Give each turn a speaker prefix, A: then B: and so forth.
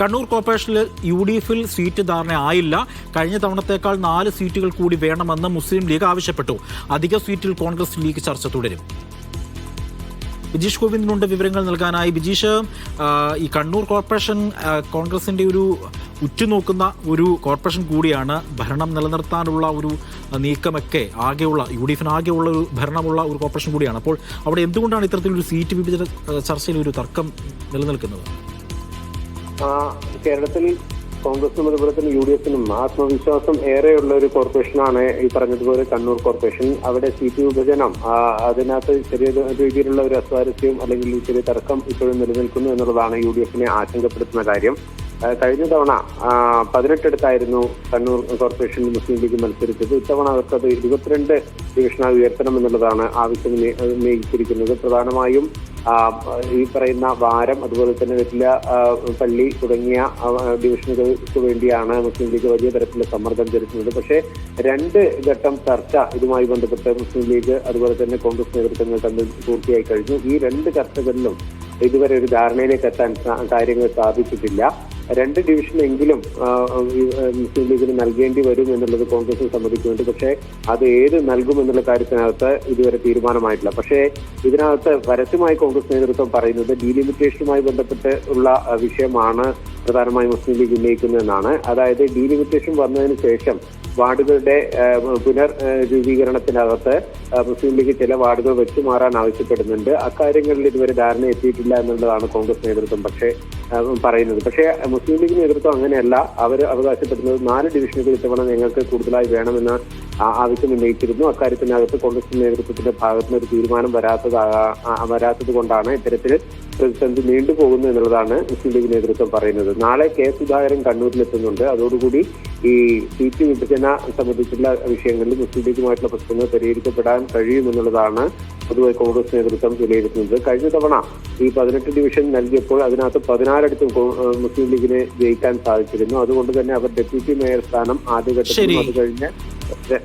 A: കണ്ണൂർ കോർപ്പറേഷനിൽ U D എഫിൽ seat ധാരണ ആയില്ല. കഴിഞ്ഞ തവണത്തേക്കാൾ നാല് സീറ്റുകൾ കൂടി വേണമെന്ന് മുസ്ലിം ലീഗ് ആവശ്യപ്പെട്ടു. അധിക സീറ്റിൽ കോൺഗ്രസ് ലീഗ് ചർച്ച തുടരും. ബിജീഷ് ഗോവിന്ദിനുണ്ട് വിവരങ്ങൾ നൽകാനായി. ബിജീഷ് ഈ കണ്ണൂർ കോർപ്പറേഷൻ കോൺഗ്രസിന്റെ ഒരു ഉറ്റുനോക്കുന്ന ഒരു കോർപ്പറേഷൻ കൂടിയാണ് ഭരണം നിലനിർത്താനുള്ള ഒരു നീക്കമൊക്കെ ആകെയുള്ള യു ഡി എഫിന് ആകെയുള്ള ഒരു ഭരണമുള്ള ഒരു കോർപ്പറേഷൻ കൂടിയാണ്. അപ്പോൾ അവിടെ എന്തുകൊണ്ടാണ് ഇത്തരത്തിലൊരു സീറ്റ് വിഭജന ചർച്ചയിൽ ഒരു തർക്കം നിലനിൽക്കുന്നത്?
B: കേരളത്തിൽ കോൺഗ്രസിനും അതുപോലെ തന്നെ യു ഡി എഫിനും ആത്മവിശ്വാസം ഏറെയുള്ള ഒരു കോർപ്പറേഷനാണ് ഈ പറഞ്ഞതുപോലെ കണ്ണൂർ കോർപ്പറേഷൻ. അവിടെ സീറ്റ് വിഭജനം അതിനകത്ത് ചെറിയ രീതിയിലുള്ള ഒരു അസ്വാരസ്യം അല്ലെങ്കിൽ ചെറിയ തർക്കം ഇപ്പോഴും നിലനിൽക്കുന്നു എന്നുള്ളതാണ് യു ഡി എഫിനെ ആശങ്കപ്പെടുത്തുന്ന കാര്യം. കഴിഞ്ഞ തവണ പതിനെട്ടടുത്തായിരുന്നു കണ്ണൂർ കോർപ്പറേഷനിൽ മുസ്ലിം ലീഗ് മത്സരിച്ചത്. ഇത്തവണ അവർക്കത് ഇരുപത്തിരണ്ട് ഡിവിഷനായി ഉയർത്തണം എന്നുള്ളതാണ് ആവശ്യം ഉന്നയി- ഉന്നയിച്ചിരിക്കുന്നത് പ്രധാനമായും ഈ പറയുന്ന വാരം അതുപോലെ തന്നെ വെറ്റില പള്ളി തുടങ്ങിയ ഡിവിഷനുകൾക്ക് വേണ്ടിയാണ് മുസ്ലിം ലീഗ് വലിയ തരത്തിലുള്ള സമ്മർദ്ദം ചെലുത്തുന്നത്. പക്ഷേ രണ്ട് ഘട്ടം ചർച്ച ഇതുമായി ബന്ധപ്പെട്ട് മുസ്ലിം ലീഗ് അതുപോലെ തന്നെ കോൺഗ്രസ് നേതൃത്വങ്ങൾ തമ്മിൽ പൂർത്തിയായി കഴിഞ്ഞു. ഈ രണ്ട് ചർച്ചകളിലും ഇതുവരെ ഒരു ധാരണയിലേക്ക് എത്താൻ കാര്യങ്ങൾ സാധിച്ചിട്ടില്ല. രണ്ട് ഡിവിഷനെങ്കിലും മുസ്ലിം ലീഗിന് നൽകേണ്ടി വരും എന്നുള്ളത് കോൺഗ്രസിന് സമ്മതിക്കുന്നുണ്ട് പക്ഷേ അത് ഏത് നൽകും എന്നുള്ള കാര്യത്തിനകത്ത് ഇതുവരെ തീരുമാനമായിട്ടില്ല. പക്ഷേ ഇതിനകത്ത് പരസ്യമായി കോൺഗ്രസ് നേതൃത്വം പറയുന്നത് ഡീലിമിറ്റേഷനുമായി ബന്ധപ്പെട്ട് ഉള്ള വിഷയമാണ് പ്രധാനമായും മുസ്ലിം ലീഗ് ഉന്നയിക്കുന്നതെന്നാണ്. അതായത് ഡീലിമിറ്റേഷൻ വന്നതിന് ശേഷം വാർഡുകളുടെ പുനർ രൂപീകരണത്തിനകത്ത് മുസ്ലിം ലീഗ് ചില വാർഡുകൾ വെച്ചു മാറാൻ ആവശ്യപ്പെടുന്നുണ്ട്. അക്കാര്യങ്ങളിൽ ഇതുവരെ ധാരണ എത്തിയിട്ടില്ല എന്നുള്ളതാണ് കോൺഗ്രസ് നേതൃത്വം. പക്ഷേ പറയുന്നത്. പക്ഷേ മുസ്ലിം ലീഗ് നേതൃത്വം അങ്ങനെയല്ല. അവർ അവകാശപ്പെടുന്നത് നാല് ഡിവിഷനുകൾ ഇത്തവണ ഞങ്ങൾക്ക് കൂടുതലായി വേണമെന്ന് ആവശ്യം ഉന്നയിച്ചിരുന്നു. അക്കാര്യത്തിനകത്ത് കോൺഗ്രസ് നേതൃത്വത്തിന്റെ ഭാഗത്തുനിന്ന് ഒരു തീരുമാനം വരാത്തത് വരാത്തത് കൊണ്ടാണ് ഇത്തരത്തിൽ പ്രതിസന്ധി നീണ്ടുപോകുന്നു എന്നുള്ളതാണ് മുസ്ലിം ലീഗ് നേതൃത്വം പറയുന്നത്. നാളെ കെ സുധാകരൻ കണ്ണൂരിലെത്തുന്നുണ്ട് അതോടുകൂടി ഈ സീറ്റ് വിഭജന സംബന്ധിച്ചുള്ള വിഷയങ്ങളിൽ മുസ്ലിം ലീഗുമായിട്ടുള്ള പ്രശ്നങ്ങൾ പരിഹരിക്കപ്പെടാൻ കഴിയുമെന്നുള്ളതാണ് പൊതുവെ കോൺഗ്രസ് നേതൃത്വം വിലയിരുത്തുന്നത്. കഴിഞ്ഞ തവണ ഈ പതിനെട്ട് ഡിവിഷൻ നൽകിയപ്പോൾ അതിനകത്ത് പതിനാലടുത്തും മുസ്ലിം ലീഗിനെ ജയിക്കാൻ സാധിച്ചിരുന്നു. അതുകൊണ്ട് തന്നെ അവർ ഡെപ്യൂട്ടി മേയർ സ്ഥാനം
A: ആദ്യഘട്ടത്തിൽ
B: ആദ്യഘട്ടത്തിലും അത് കഴിഞ്ഞ് 对。